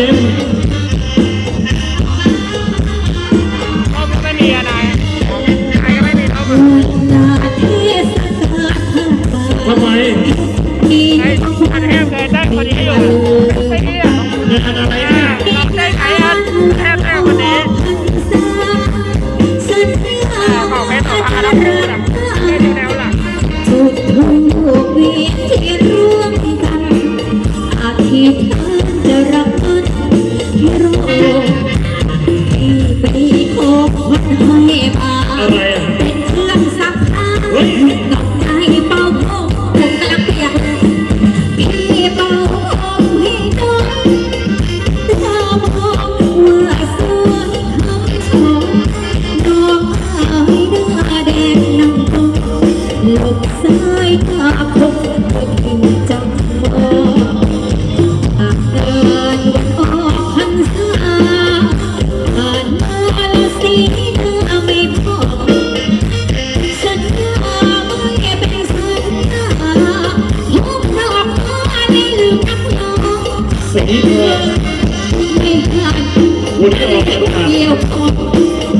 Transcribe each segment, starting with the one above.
ยิ้มก็ไม่มีอะไรใครก็ไม่มีเท่ามึงทำไมไอ้อันแห้งเลได้คนนี้อยู่ไอ้เหี้ยงานอะไร rồi เสียงเรือไม่ขาดวันนี้เราแค่งกันเกี่ยวคอ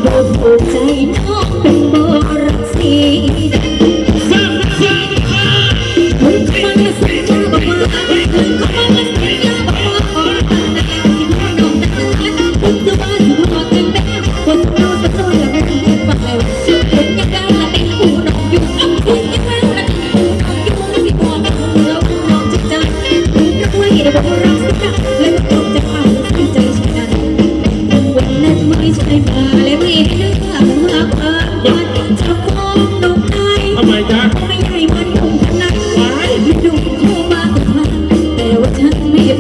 โดนหัวใจน้องเป็นบอรักสีสร้างสร้างสร้างมึงก็มาเสียงยาบ้ามึงก็มาเสียงยาบ้าเรา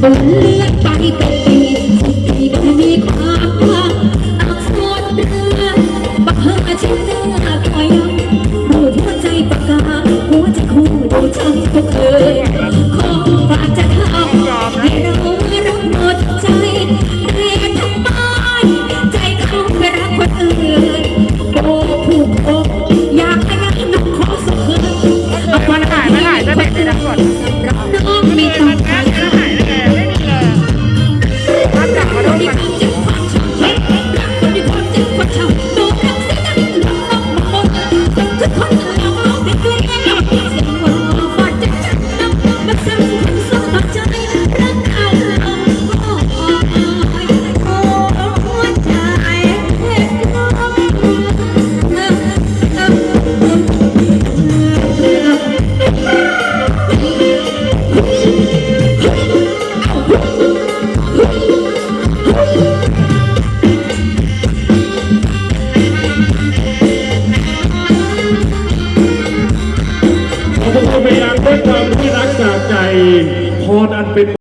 சொல்லிய கவிதை พยายการด้วยความที่รักจากใจพรอันเป็น